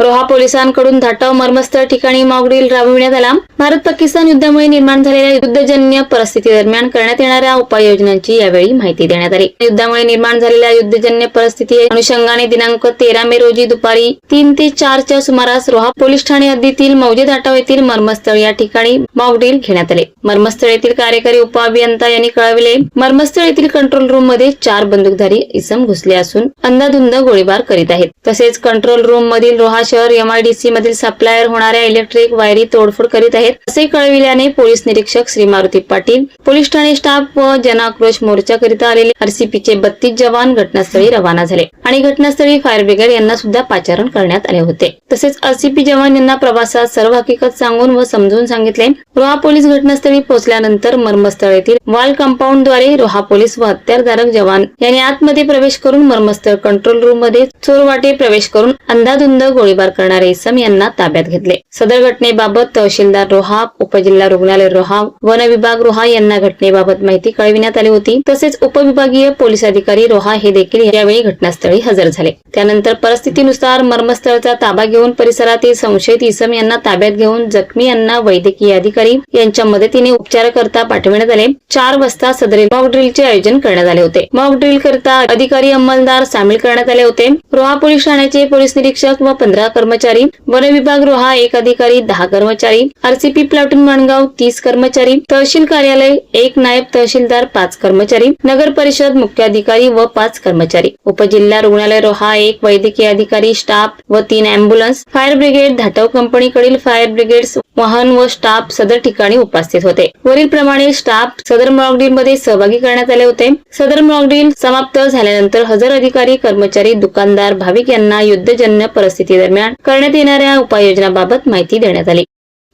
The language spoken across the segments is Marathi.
रोहा पोलिसांकडून धाटाव मर्मस्थळ ठिकाणी मॉकड्रिल राबविण्यात आला. भारत पाकिस्तान युद्धामुळे निर्माण झालेल्या युद्धजन्य परिस्थिती दरम्यान करण्यात येणाऱ्या उपाययोजनांची यावेळी माहिती देण्यात आली. युद्धामुळे निर्माण झालेल्या युद्धजन्य परिस्थिती अनुषंगाने दिनांक तेरा मे रोजी दुपारी तीन ते चारच्या सुमारास रोहा पोलीस ठाणे हद्दीतील मौजे धाटाव येथील मर्मस्थळ या ठिकाणी मॉकड्रिल घेण्यात आले. मर्मस्थळ येथील कार्यकारी उपअभियंता यांनी कळविले मर्मस्थळ येथील कंट्रोल रूममध्ये चार बंदूकधारी इसम घुसले असून अंधाधुंद गोळीबार करीत आहेत. तसेच कंट्रोल रूम मधील रोहा शहर एमआयडीसी मधील सप्लायर होणाऱ्या इलेक्ट्रिक वायरी तोडफोड करीत आहेत असे कळविल्याने पोलीस निरीक्षक श्री मारुती पाटील पोलीस ठाणे स्टाफ व जनआक्रोश मोर्चाकरिता आलेले आरसीपीचे बत्तीस जवान घटनास्थळी रवाना झाले. आणि घटनास्थळी फायर ब्रिगेड यांना सुद्धा पाचारण करण्यात आले होते. तसेच आरसीपी जवान यांना प्रवासात सर्व हकीकत सांगून व समजून सांगितले. रोहा पोलीस घटनास्थळी पोहोचल्यानंतर मर्मस्थळ येथील वाल कंपाऊंडद्वारे रोहा पोलीस व हत्यारधारक जवान यांनी आतमध्ये प्रवेश करून मर्मस्थळ कंट्रोल रूममध्ये चोरवाटे प्रवेश करून अंधाधुंद गोळीबार करणारे इसम यांना ताब्यात घेतले. सदर घटनेबाबत तहसीलदार रोहा उपजिल्हा रुग्णालय रोहा वन विभाग रोहा यांना घटनेबाबत माहिती कळविण्यात आली होती. तसेच उपविभागीय पोलीस अधिकारी रोहा हे देखील यावेळी घटनास्थळी हजर झाले. त्यानंतर परिस्थितीनुसार मर्मस्थळचा ताबा घेऊन परिसरातील संशयित इसम यांना ताब्यात घेऊन जखमी यांना वैद्यकीय अधिकारी यांच्या मदतीने उपचारकरता पाठविण्यात आले. चार वाजता सदरील मॉक ड्रिलचे आयोजन करण्यात आले होते. मॉक ड्रिल करता अधिकारी अंमलदार सामील करण्यात आले होते. रोहा पोलीस ठाण्याचे पोलीस निरीक्षक व पंधरा कर्मचारी वन विभाग रोहा एक अधिकारी दहा कर्मचारी आरसीपी प्लाटून माणगाव तीस कर्मचारी तहसील कार्यालय एक नायब तहसीलदार पाच कर्मचारी नगर परिषद मुख्याधिकारी व पाच कर्मचारी. उपजिल्हा रुग्णालय रोहा एक वैद्यकीय अधिकारी स्टाफ व तीन अँब्युलन्स फायर ब्रिगेड धाटव कंपनीकडील फायर ब्रिगेड वाहन व स्टाफ सदर ठिकाणी उपस्थित होते. वरील प्रमाणे स्टाफ सदर मॉकड्रील मध्ये सहभागी करण्यात आले होते. सदर मॉकड्रील समाप्त झाल्यानंतर हजर अधिकारी कर्मचारी दुकानदार भाविक यांना युद्धजन्य परिस्थिती दरम्यान करण्यात येणाऱ्या उपाययोजनाबाबत माहिती देण्यात आली.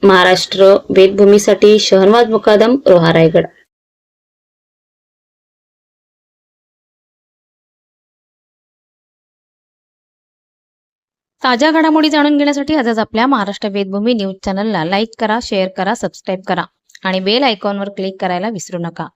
महाराष्ट्र वेदभूमीसाठी शहरवाद मुकादम रोहा रायगड. ताज्या घडामोडी जाणून घेण्यासाठी आजच आपल्या महाराष्ट्र वेदभूमी न्यूज चॅनलला लाईक करा शेअर करा सबस्क्राईब करा आणि बेल आयकॉनवर क्लिक करायला विसरू नका.